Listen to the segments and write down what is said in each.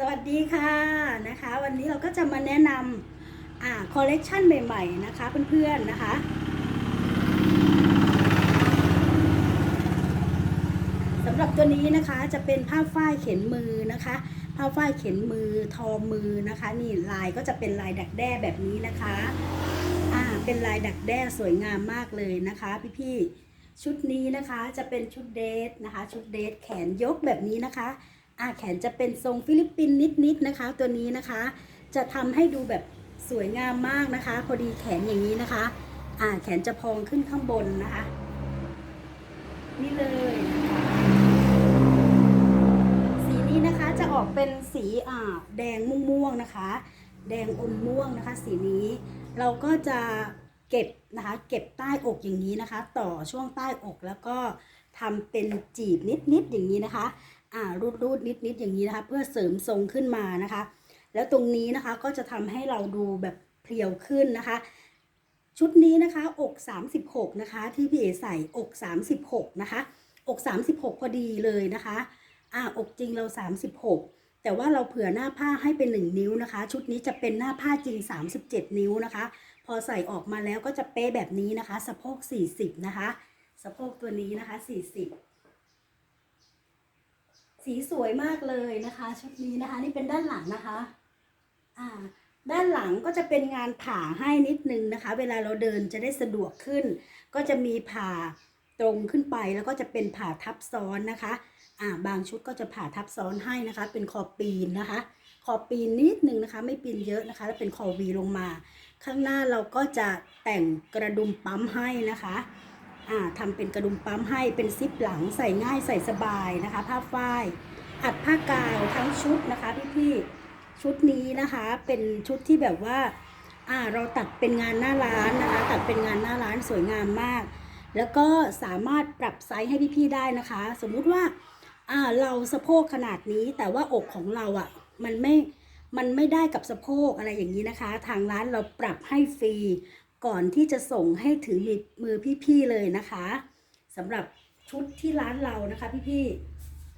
สวัสดีค่ะนะคะ วันนี้เราก็จะมาแนะนำอ่าคอลเลกชันใหม่ๆนะคะเพื่อนๆนะคะ สำหรับตัวนี้นะคะจะเป็นผ้าฝ้ายเข็นมือนะคะ ผ้าฝ้ายเข็นมือทอมือนะคะ นี่ลายก็จะเป็นลายดักแด้แบบนี้นะคะอ่าเป็นลายดักแด้สวยงามมากเลยนะคะพี่ๆชุดนี้นะคะจะเป็นชุดเดทนะคะ ชุดเดทแขนยกแบบนี้นะคะ อ่าแขนจะเป็นทรงฟิลิปปินส์นิดๆนะคะ ตัวนี้นะคะ จะทำให้ดูแบบสวยงามมากนะคะ พอดีแขนอย่างนี้นะคะ อ่าแขนจะพองขึ้นข้างบนนะคะ นี่เลยสีนี้นะคะจะออกเป็นสีอ่าแดงม่วงๆนะคะ แดงอมม่วงนะคะ สีนี้เราก็จะเก็บนะคะ เก็บใต้อกอย่างนี้นะคะ ต่อช่วงใต้อกแล้วก็ทำเป็นจีบนิดๆอย่างนี้นะคะ อ่ารูดรูดนิดนิดๆอย่างนี้นะคะ เพื่อเสริมทรงขึ้นมานะคะ แล้วตรงนี้นะคะก็จะทำให้เราดูแบบเพียวขึ้นนะคะ ชุดนี้นะคะ อก 36 นะคะ ที่พี่เอใส่อก 36 นะคะ อก 36 พอดีเลยนะคะอ่าอกจริงเรา 36แต่ว่าเราเผื่อหน้าผ้าให้เป็น 1 นิ้วนะคะ ชุดนี้จะเป็นหน้าผ้าจริง 37 นิ้วนะคะ พอใส่ออกมาแล้วก็จะเป๊ะแบบนี้นะคะ สะโพก 40 นะคะ สะโพกตัวนี้นะคะ 40 สีสวยมากเลยนะคะ ชุดนี้นะคะ นี่เป็นด้านหลังนะคะ อ่า ด้านหลังก็จะเป็นงานผ่าให้นิดนึงนะคะ เวลาเราเดินจะได้สะดวกขึ้น ก็จะมีผ่าตรงขึ้นไปแล้วก็จะเป็นผ่าทับซ้อนนะคะ อ่า บางชุดก็จะผ่าทับซ้อนให้นะคะ เป็นคอปีนนะคะ คอปีนนิดนึงนะคะ ไม่ปีนเยอะนะคะ แล้วเป็นคอวีลงมา ข้างหน้าเราก็จะแต่งกระดุมปั๊มให้นะคะ ทำเป็นกระดุมปั๊มให้เป็นซิปหลังใส่ง่ายใส่สบายนะคะ ผ้าฝ้ายอัดผ้ากาวทั้งชุดนะคะพี่ๆชุดนี้นะคะเป็นชุดที่แบบว่าอ่าเราตัดเป็นงานหน้าร้านนะคะ ตัดเป็นงานหน้าร้านสวยงามมาก แล้วก็สามารถปรับไซส์ให้พี่ๆได้นะคะ สมมุติว่าอ่าเราสะโพกขนาดนี้แต่ว่าอกของเราอะ่ะมันไม่มันไม่ได้กับสะโพกอะไรอย่างนี้นะคะ ทางร้านเราปรับให้ฟรี ก่อนที่จะส่งให้ถึงมือพี่ๆเลยนะคะสำหรับชุดที่ร้านเรานะคะพี่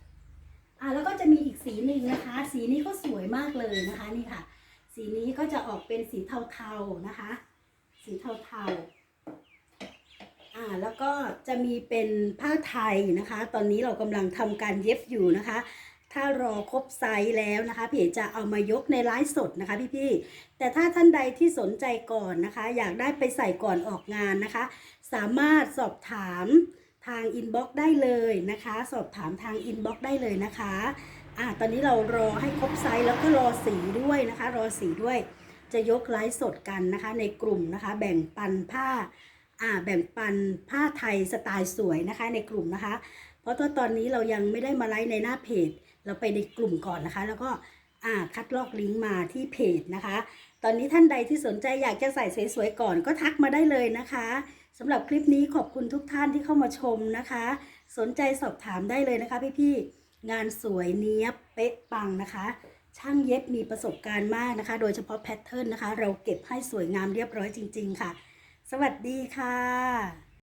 ๆอ่าแล้วก็จะมีอีกสีหนึ่งนะคะ สีนี้ก็สวยมากเลยนะคะนี่ค่ะ สีนี้ก็จะออกเป็นสีเทาๆนะคะ สีเทาๆอ่าแล้วก็จะมีเป็นผ้าไทยนะคะ ตอนนี้เรากำลังทำการเย็บอยู่นะคะ ถ้ารอครบไซส์แล้วนะคะพี่เอ๋จะเอามายกในไลฟ์สดนะคะพี่ๆแต่ถ้าท่านใดที่สนใจก่อนนะคะ อยากได้ไปใส่ก่อนออกงานนะคะ สามารถสอบถามทางอินบ็อกซ์ได้เลยนะคะ สอบถามทางอินบ็อกซ์ได้เลยนะคะอ่าตอนนี้เรารอให้ครบไซส์แล้วก็รอสีด้วยนะคะ รอสีด้วย จะยกไลฟ์สดกันนะคะ ในกลุ่มนะคะ แบ่งปันผ้าอ่าแบ่งปันผ้าไทยสไตล์สวยนะคะในกลุ่มนะคะ ราะว่าตอนนี้เรายังไม่ได้มาไลฟ์ในหน้าเพจ เราไปในกลุ่มก่อนนะคะ แล้วก็อ่าคัดลอกลิงก์มาที่เพจนะคะ ตอนนี้ท่านใดที่สนใจอยากจะใส่สวยๆก่อนก็ทักมาได้เลยนะคะสำหรับคลิปนี้ขอบคุณทุกท่านที่เข้ามาชมนะคะ สนใจสอบถามได้เลยนะคะพี่ๆงานสวยเนี้ยบเป๊ะปังนะคะ ช่างเย็บมีประสบการณ์มากนะคะ โดยเฉพาะแพทเทิร์นนะคะ เราเก็บให้สวยงามเรียบร้อยจริง ๆ ค่ะ สวัสดีค่ะ